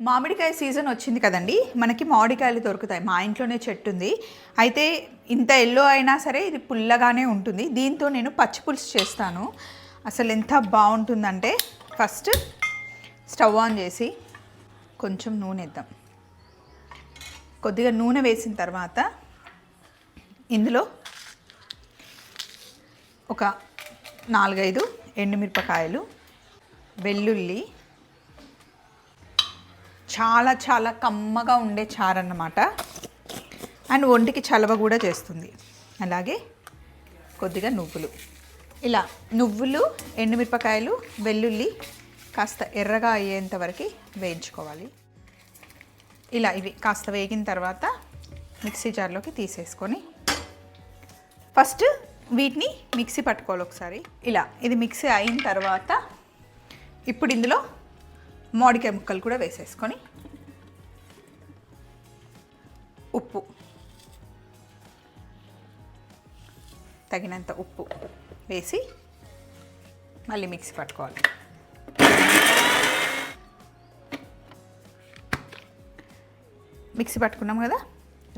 మామిడికాయ సీజన్ వచ్చింది కదండి. మనకి మామిడికాయలు దొరుకుతాయి. మా ఇంట్లోనే చెట్టు ఉంది. అయితే ఇంత ఎల్లో అయినా సరే ఇది పుల్లగానే ఉంటుంది. దీంతో నేను పచ్చి పులుసు చేస్తాను. అసలు ఎంత బాగుంటుందంటే ఫస్ట్ స్టవ్ ఆన్ చేసి కొంచెం నూనె వేద్దాం. కొద్దిగా నూనె వేసిన తర్వాత ఇందులో ఒక నాలుగైదు ఎండుమిరపకాయలు వెల్లుల్లి చాలా చాలా కమ్మగా ఉండే చారు అన్నమాట అండ్ ఒంటికి చలవ కూడా చేస్తుంది. అలాగే కొద్దిగా నువ్వులు. ఇలా నువ్వులు ఎండుమిరపకాయలు వెల్లుల్లి కాస్త ఎర్రగా అయ్యేంత వరకు వేయించుకోవాలి. ఇలా ఇవి కాస్త వేగిన తర్వాత మిక్సీ జార్లోకి తీసేసుకొని ఫస్ట్ వీటిని మిక్సీ పట్టుకోవాలి ఒకసారి. ఇలా ఇది మిక్సీ అయిన తర్వాత ఇప్పుడు ఇందులో మామిడికాయ ముక్కలు కూడా వేసేసుకొని ఉప్పు. తగినంత ఉప్పు వేసి మళ్ళీ మిక్సీ పట్టుకోవాలి. మిక్సీ పట్టుకున్నాం కదా?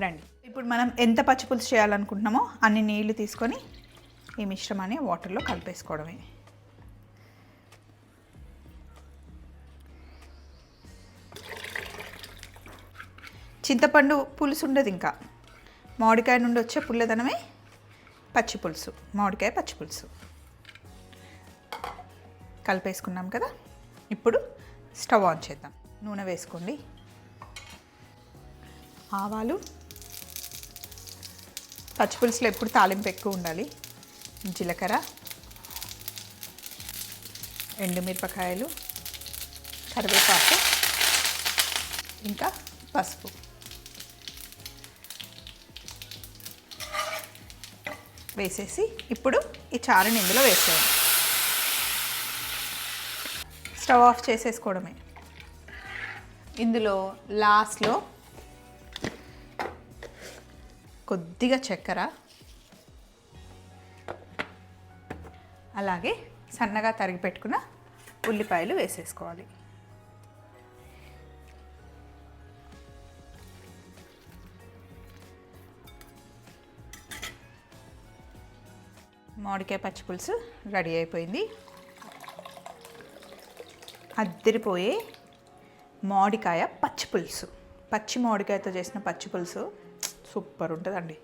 రండి. ఇప్పుడు మనం ఎంత పచ్చిపులుసు చేయాలనుకుంటున్నామో అన్ని నీళ్ళు తీసుకొని ఈ మిశ్రమాన్ని వాటర్లో కలిపేసుకోవడమే. చింతపండు పులుసు ఉండదు ఇంకా. మామిడికాయ నుండి వచ్చే పుల్లదనమే పచ్చి పులుసు. మామిడికాయ పచ్చి పులుసు. కలిపేసుకున్నాం కదా? ఇప్పుడు స్టవ్ ఆన్ చేద్దాం. నూనె వేసుకోండి. ఆవాలు. పచ్చిపులుసులో ఎప్పుడు తాలింపు ఎక్కువ ఉండాలి? జీలకర్ర. ఎండుమిరపకాయలు కరివేపాకు. ఇంకా పసుపు. వేసేసి ఇప్పుడు ఈ చారుని ఇందులో వేసేయండి. స్టవ్ ఆఫ్ చేసేసుకోవడమే. ఇందులో లాస్ట్లో కొద్దిగా చక్కెర అలాగే సన్నగా తరిగి పెట్టుకున్న ఉల్లిపాయలు వేసేసుకోవాలి. మామిడికాయ పచ్చి పులుసు రెడీ అయిపోయింది. అద్దరిపోయే మామిడికాయ పచ్చి పులుసు. పచ్చి మామిడికాయతో చేసిన పచ్చి పులుసు సూపర్ ఉంటుందండి.